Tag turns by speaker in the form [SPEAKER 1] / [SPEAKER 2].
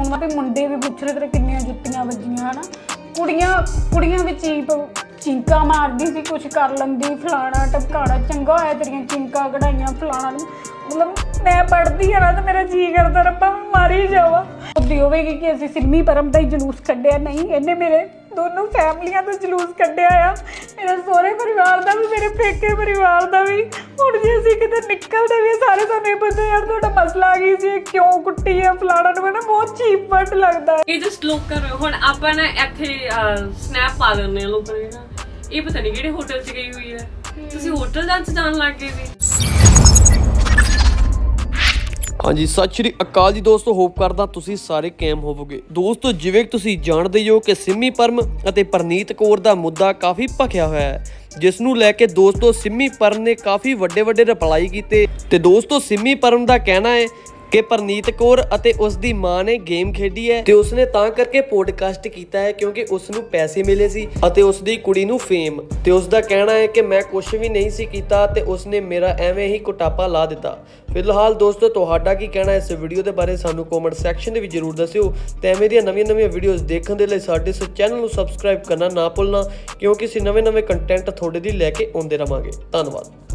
[SPEAKER 1] ਹੁਣ ਵੀ ਮੁੰਡੇ ਵੀ ਪੁੱਛ ਰਹੇ ਤੇਰੇ ਕਿੰਨੀਆਂ ਜੁੱਤੀਆਂ ਵੱਜੀਆਂ, ਹਨਾ? ਕੁੜੀਆਂ ਕੁੜੀਆਂ ਵੀ ਚੀਪ ਚਿੰਕਾ ਮਾਰਦੀ ਸੀ ਕੁਝ ਕਰ ਲੈਂਦੀ, ਫਲਾਣਾ ਟਪਕਾਣਾ ਚੰਗਾ ਹੋਇਆ ਤੇਰੀਆਂ ਚਿੰਕਾ ਕਢਾਈਆਂ ਫਲਾਣਾ ਨੂੰ। ਮਤਲਬ ਮੈਂ ਪੜਦੀ ਆ ਨਾ ਤਾਂ ਮੇਰਾ ਜੀ ਕਰਦਾ ਰੱਬਾ, ਮਾਰੀ ਮਰ ਜਾਵਾਂ। ਉਹਦੀ ਹੋਵੇਗੀ ਕਿ ਅਸੀਂ ਸਿੰਮੀ ਪਰਮ ਦਾ ਹੀ ਜਲੂਸ ਕੱਢਿਆ, ਨਹੀਂ, ਇਹਨੇ ਮੇਰੇ ਦੋਨੋਂ ਫੈਮਲੀਆਂ ਦਾ ਜਲੂਸ ਕੱਢਿਆ ਆ। ਮੇਰੇ ਸਹੁਰੇ ਪਰਿਵਾਰ ਦਾ ਵੀ ਮੇਰੇ ਪੇਕੇ ਪਰਿਵਾਰ ਦਾ ਵੀ। ਹੁਣ ਜੇ ਅਸੀਂ ਕਿਤੇ ਨਿਕਲਦੇ ਵੀ ਸਾਰੇ ਸਾਨੂੰ ਇਹ ਪਤਾ ਯਾਰ ਤੁਹਾਡਾ ਮਸਲਾ ਕੀ ਸੀ? ਇਹ ਕਿਉਂ ਕੁੱਟੀ ਆ ਫਲਾਣਾ ਨੂੰ? ਮੈਨੂੰ ਬਹੁਤ ਚੀਪ ਵਰਡ ਲੱਗਦਾ ਹੈ।
[SPEAKER 2] ਇਹ ਜਸਟ ਲੋਕ ਕਰ ਹੁਣ ਆਪਾਂ ਨਾ ਇੱਥੇ ਸਨੈਪ ਪਾ ਦਿੰਦੇ ਆ ਲੋਕਾਂ ਦੇ ਨਾ। ਇਹ ਪਤਾ ਨਹੀਂ ਕਿਹੜੇ ਹੋਟਲ 'ਚ ਗਈ ਹੋਈ ਹੈ। ਤੁਸੀਂ ਹੋਟਲ 'ਚ ਜਾਣ ਲੱਗ ਗਏ ਸੀ
[SPEAKER 3] ਹਾਂਜੀ, ਸਤਿ ਸ਼੍ਰੀ ਅਕਾਲ ਜੀ ਦੋਸਤੋ, ਹੋਪ ਕਰਦਾ ਤੁਸੀਂ ਸਾਰੇ ਕੈਮ ਹੋਵੋਗੇ। ਦੋਸਤੋ, ਜਿਵੇਂ ਕਿ ਤੁਸੀਂ ਜਾਣਦੇ ਹੋ ਕਿ ਸਿੰਮੀ ਪਰਮ ਅਤੇ ਪਰਨੀਤ ਕੌਰ ਦਾ ਮੁੱਦਾ ਕਾਫੀ ਭਖਿਆ ਹੋਇਆ ਹੈ, ਜਿਸ ਨੂੰ ਲੈ ਕੇ ਦੋਸਤੋ, ਸਿੰਮੀ ਪਰਮ ਨੇ ਕਾਫੀ ਵੱਡੇ ਵੱਡੇ ਰਿਪਲਾਈ ਕੀਤੇ। ਤੇ ਦੋਸਤੋ, ਸਿੰਮੀ ਪਰਮ ਦਾ ਕਹਿਣਾ ਹੈ ਕਿ ਪਰਨੀਤ ਕੌਰ ਅਤੇ ਉਸ ਦੀ ਮਾਂ ਨੇ ਗੇਮ ਖੇਡੀ ਹੈ ਤੇ ਉਸਨੇ ਤਾਂ ਕਰਕੇ ਪੋਡਕਾਸਟ ਕੀਤਾ ਹੈ ਕਿਉਂਕਿ ਉਸ ਨੂੰ ਪੈਸੇ ਮਿਲੇ ਸੀ ਅਤੇ ਉਸ ਦੀ ਕੁੜੀ ਨੂੰ ਫੇਮ ਤੇ ਉਸ ਦਾ ਕਹਿਣਾ ਹੈ ਕਿ ਮੈਂ ਕੁਝ ਵੀ ਨਹੀਂ ਸੀ ਕੀਤਾ ਤੇ ਉਸਨੇ ਮੇਰਾ ਐਵੇਂ ਹੀ ਕੁਟਾਪਾ ਲਾ ਦਿੱਤਾ। ਫਿਲਹਾਲ ਦੋਸਤੋ, ਤੁਹਾਡਾ ਕੀ ਕਹਿਣਾ ਇਸ ਵੀਡੀਓ ਦੇ ਬਾਰੇ ਸਾਨੂੰ ਕਮੈਂਟ ਸੈਕਸ਼ਨ ਦੇ ਵਿੱਚ ਜਰੂਰ ਦੱਸਿਓ ਤੇ ਐਵੇਂ ਦੀਆਂ ਨਵੀਆਂ-ਨਵੀਆਂ ਵੀਡੀਓਜ਼ ਦੇਖਣ ਦੇ ਲਈ ਸਾਡੇ ਇਸ ਚੈਨਲ ਨੂੰ ਸਬਸਕ੍ਰਾਈਬ ਕਰਨਾ ਨਾ ਭੁੱਲਣਾ ਕਿਉਂਕਿ ਅਸੀਂ ਨਵੇਂ-ਨਵੇਂ ਕੰਟੈਂਟ ਤੁਹਾਡੇ ਲਈ ਲੈ ਕੇ ਆਉਂਦੇ ਰਵਾਂਗੇ। ਧੰਨਵਾਦ।